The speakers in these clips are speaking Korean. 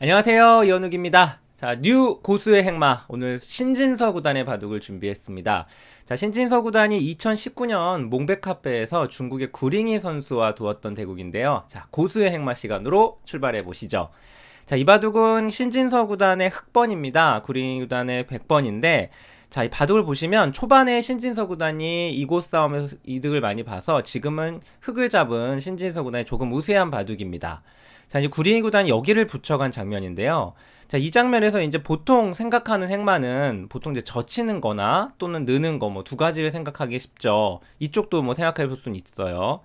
안녕하세요 이현욱입니다 자, 뉴 고수의 행마 오늘 신진서 구단의 바둑을 준비했습니다. 자, 신진서 구단이 2019년 몽백카페에서 중국의 구링이 선수와 두었던 대국인데요. 자, 고수의 행마 시간으로 출발해 보시죠. 자, 이 바둑은 신진서 구단의 흑번입니다. 구링이 구단의 백번인데 자, 이 바둑을 보시면 초반에 신진서 구단이 이곳 싸움에서 이득을 많이 봐서 지금은 흑을 잡은 신진서 구단이 조금 우세한 바둑입니다. 자, 이제 구링이 구단이 여기를 붙여간 장면인데요. 자, 이 장면에서 이제 보통 생각하는 행마는 보통 이제 젖히는 거나 또는 느는 거 뭐 두 가지를 생각하기 쉽죠. 이쪽도 뭐 생각해 볼 수는 있어요.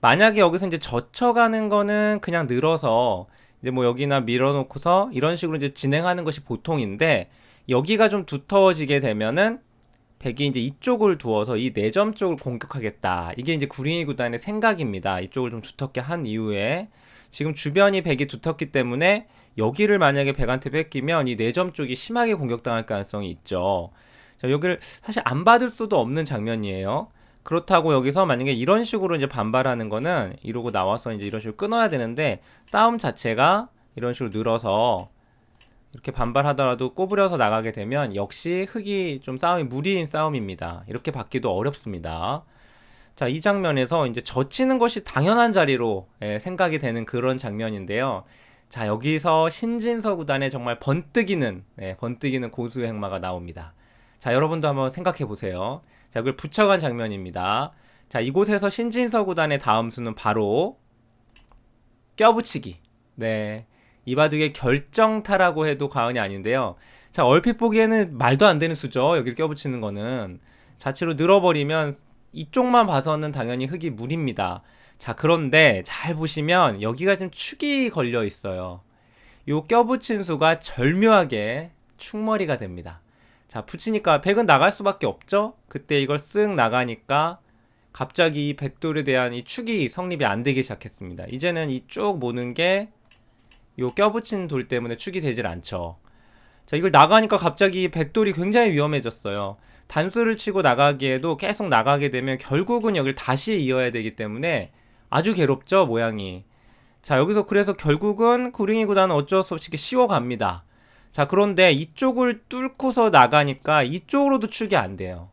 만약에 여기서 이제 젖혀가는 거는 그냥 늘어서 이제 뭐 여기나 밀어놓고서 이런 식으로 이제 진행하는 것이 보통인데 여기가 좀 두터워지게 되면은 백이 이제 이쪽을 두어서 이 내점 쪽을 공격하겠다. 이게 이제 구링이 구단의 생각입니다. 이쪽을 좀 두텁게 한 이후에 지금 주변이 백이 두텁기 때문에 여기를 만약에 백한테 뺏기면 이 내점 쪽이 심하게 공격당할 가능성이 있죠. 자, 여기를 사실 안 받을 수도 없는 장면이에요. 그렇다고 여기서 만약에 이런 식으로 이제 반발하는 거는 이러고 나와서 이제 이런 식으로 끊어야 되는데 싸움 자체가 이런 식으로 늘어서 이렇게 반발하더라도 꼬부려서 나가게 되면 역시 흙이 좀 싸움이 무리인 싸움입니다. 이렇게 받기도 어렵습니다. 자, 이 장면에서 이제 젖히는 것이 당연한 자리로 예, 생각이 되는 그런 장면인데요. 자, 여기서 신진서 구단의 정말 번뜩이는, 예, 번뜩이는 고수 행마가 나옵니다. 자, 여러분도 한번 생각해 보세요. 자, 그걸 붙여간 장면입니다. 자, 이곳에서 신진서 구단의 다음 수는 바로 껴붙이기. 네. 이 바둑의 결정타라고 해도 과언이 아닌데요. 자, 얼핏 보기에는 말도 안 되는 수죠. 여기를 껴붙이는 거는. 자체로 늘어버리면 이쪽만 봐서는 당연히 흙이 물입니다. 자, 그런데 잘 보시면 여기가 지금 축이 걸려 있어요. 요 껴붙인 수가 절묘하게 축머리가 됩니다. 자, 붙이니까 백은 나갈 수밖에 없죠? 그때 이걸 쓱 나가니까 갑자기 이 백돌에 대한 이 축이 성립이 안 되기 시작했습니다. 이제는 이 쭉 모는 게 요 껴붙인 돌 때문에 축이 되질 않죠. 자, 이걸 나가니까 갑자기 백돌이 굉장히 위험해졌어요. 단수를 치고 나가기에도 계속 나가게 되면 결국은 여기를 다시 이어야 되기 때문에 아주 괴롭죠, 모양이. 자, 여기서 그래서 결국은 구링이 구단은 어쩔 수 없이 씌워갑니다. 자, 그런데 이쪽을 뚫고서 나가니까 이쪽으로도 축이 안 돼요.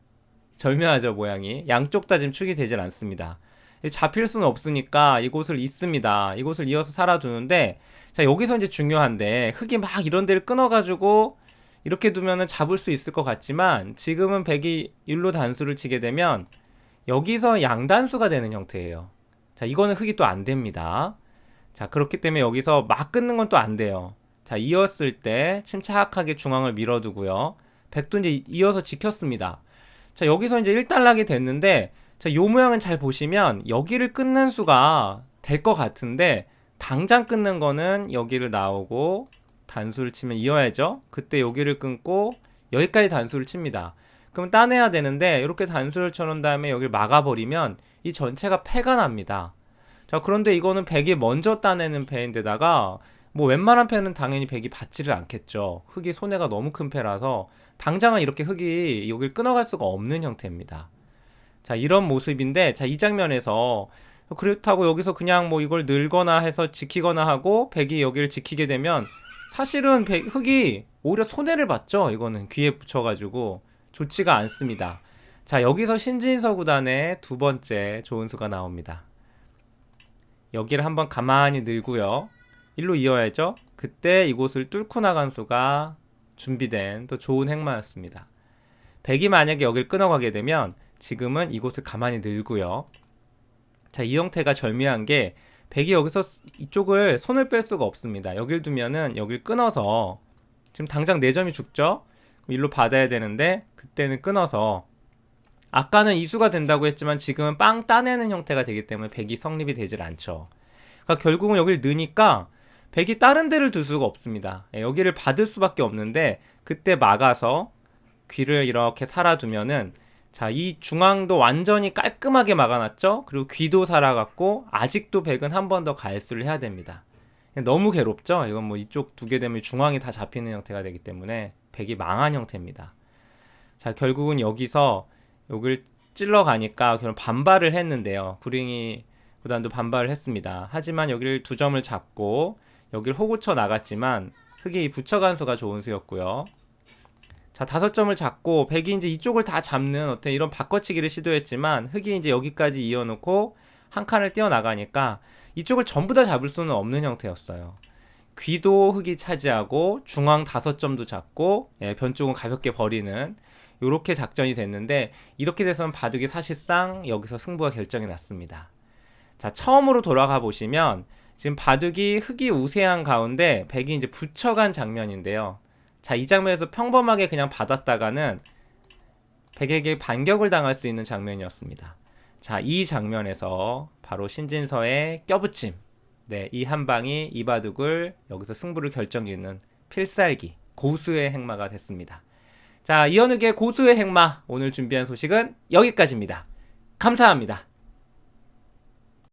절묘하죠, 모양이. 양쪽 다 지금 축이 되질 않습니다. 잡힐 수는 없으니까 이곳을 잇습니다. 이곳을 이어서 살아두는데, 자, 여기서 이제 중요한데, 흙이 막 이런 데를 끊어가지고, 이렇게 두면은 잡을 수 있을 것 같지만, 지금은 백이 일로 단수를 치게 되면, 여기서 양단수가 되는 형태예요. 자, 이거는 흙이 또 안 됩니다. 자, 그렇기 때문에 여기서 막 끊는 건 또 안 돼요. 자, 이었을 때 침착하게 중앙을 밀어두고요. 백도 이제 이어서 지켰습니다. 자, 여기서 이제 1단락이 됐는데, 자, 요 모양은 잘 보시면 여기를 끊는 수가 될 것 같은데, 당장 끊는 거는 여기를 나오고, 단수를 치면 이어야죠. 그때 여기를 끊고, 여기까지 단수를 칩니다. 그럼 따내야 되는데, 이렇게 단수를 쳐놓은 다음에 여기를 막아버리면, 이 전체가 패가 납니다. 자, 그런데 이거는 백이 먼저 따내는 패인데다가, 뭐 웬만한 패는 당연히 백이 받지를 않겠죠. 흙이 손해가 너무 큰 패라서 당장은 이렇게 흙이 여길 끊어갈 수가 없는 형태입니다. 자, 이런 모습인데 자, 이 장면에서 그렇다고 여기서 그냥 뭐 이걸 늘거나 해서 지키거나 하고 백이 여기를 지키게 되면 사실은 백, 흙이 오히려 손해를 받죠. 이거는 귀에 붙여가지고 좋지가 않습니다. 자, 여기서 신진서 구단의 두 번째 좋은 수가 나옵니다. 여기를 한번 가만히 늘고요. 일로 이어야죠. 그때 이곳을 뚫고 나간 수가 준비된 또 좋은 행마였습니다. 백이 만약에 여길 끊어가게 되면 지금은 이곳을 가만히 늘고요. 자, 이 형태가 절묘한 게 백이 여기서 이쪽을 손을 뺄 수가 없습니다. 여길 두면은 여길 끊어서 지금 당장 4점이 죽죠? 일로 받아야 되는데 그때는 끊어서 아까는 이수가 된다고 했지만 지금은 빵 따내는 형태가 되기 때문에 백이 성립이 되질 않죠. 그러니까 결국은 여기를 넣으니까 백이 다른 데를 둘 수가 없습니다. 예, 여기를 받을 수밖에 없는데 그때 막아서 귀를 이렇게 살아두면은 자, 이 중앙도 완전히 깔끔하게 막아놨죠? 그리고 귀도 살아갔고 아직도 백은 한 번 더 가해수를 해야 됩니다. 너무 괴롭죠? 이건 뭐 이쪽 두 개 되면 중앙이 다 잡히는 형태가 되기 때문에 백이 망한 형태입니다. 자, 결국은 여기서 여길 찔러 가니까 그런 반발을 했는데요. 구링이 구단도 반발을 했습니다. 하지만 여기를 두 점을 잡고 여기를 호구쳐 나갔지만 흑이 붙여간 수가 좋은 수였고요. 자, 다섯 점을 잡고 백이 이제 이쪽을 다 잡는 어떤 이런 바꿔치기를 시도했지만 흑이 이제 여기까지 이어놓고 한 칸을 띄어나가니까 이쪽을 전부 다 잡을 수는 없는 형태였어요. 귀도 흑이 차지하고 중앙 다섯 점도 잡고 예, 변 쪽은 가볍게 버리는 이렇게 작전이 됐는데 이렇게 돼서는 바둑이 사실상 여기서 승부가 결정이 났습니다. 자 처음으로 돌아가 보시면 지금 바둑이 흑이 우세한 가운데 백이 이제 붙여간 장면인데요. 자 이 장면에서 평범하게 그냥 받았다가는 백에게 반격을 당할 수 있는 장면이었습니다. 자 이 장면에서 바로 신진서의 껴붙임 네, 이 한 방이 이 바둑을 여기서 승부를 결정짓는 필살기 고수의 행마가 됐습니다. 자, 이현욱의 고수의 행마 오늘 준비한 소식은 여기까지입니다. 감사합니다.